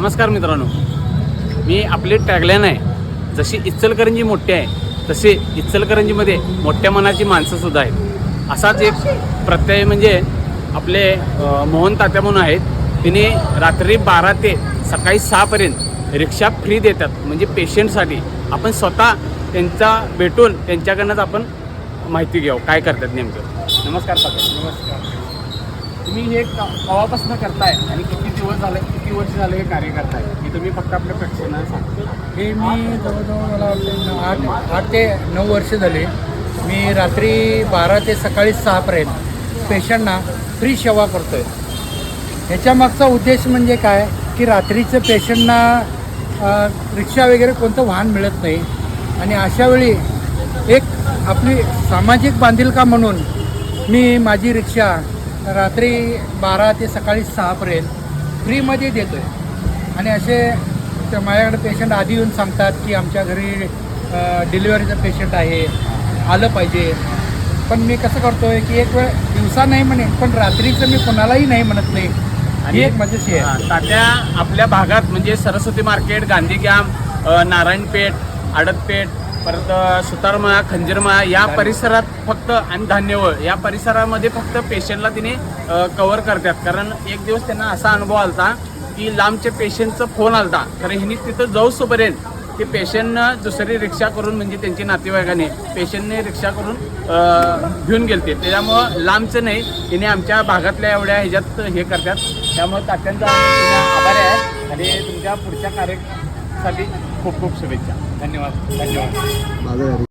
नमस्कार मित्रांनो. मी आपली टॅगलाईन आहे. जशी इचलकरंजी मोठी आहे तसे इचलकरंजीमध्ये मोठ्या मनाची माणसंसुद्धा आहेत. असाच एक प्रत्यय म्हणजे आपले मोहन तात्या म्हणून आहेत. तिने रात्री बारा ते सकाळी सहापर्यंत रिक्षा फ्री देतात. म्हणजे पेशंटसाठी आपण स्वतः त्यांचा भेटून त्यांच्याकडनंच आपण माहिती घ्यावं. काय करतात नेमकं? नमस्कार तात्या. नमस्कार. तुम्ही हे कवापासून करताय आणि किती दिवस झाले? किती वर्ष झाले हे कार्य करताय हे तुम्ही फक्त आपल्या प्रेक्षकांना सांगतो? हे मी जवळजवळ मला आठ आठ ते नऊ वर्ष झाले. मी रात्री बारा ते सकाळी सहापर्यंत पेशंटना फ्री सेवा करतो आहे ह्याच्यामागचा उद्देश म्हणजे काय? की रात्रीचं पेशंटना रिक्षा वगैरे कोणतं वाहन मिळत नाही. आणि अशावेळी एक आपली सामाजिक बांधिलका म्हणून मी माझी रिक्षा रात्री बारा ते सकाळी सहापर्यंत फ्रीमध्ये देतो आहे आणि असे माझ्याकडे पेशंट आधी येऊन सांगतात की आमच्या घरी डिलिव्हरीचं पेशंट आहे. आलं पाहिजे. पण मी कसं करतो आहे की एक वेळ दिवसा नाही म्हणेन पण रात्रीचं मी कोणालाही नाही म्हणत नाही. ही एक माझ्याशी आहे. तात्या आपल्या भागात म्हणजे सरस्वती मार्केट गांधीग्राम नारायणपेठ आडतपेठ परत सुतारमळा खंजीरमळा या परिसरात फक्त आणि धान्यवळ या परिसरामध्ये फक्त पेशंटला तिने कव्हर करतात. कारण एक दिवस त्यांना असा अनुभव आलता की लांबच्या पेशंटचा फोन आलता. तर ह्यांनी तिथं जाऊसोपर्यंत ते पेशंटनं दुसरी रिक्षा करून म्हणजे त्यांची नातेवाईकाने पेशंटने रिक्षा करून घेऊन गेलते. त्याच्यामुळं लांबचं नाही. तिने आमच्या भागातल्या एवढ्या ह्याच्यात हे करतात. त्यामुळे तात्यांचा आभारी आहे. आणि तुमच्या पुढच्या कार्यसाठी खूप खूप शुभेच्छा. धन्यवाद. धन्यवाद.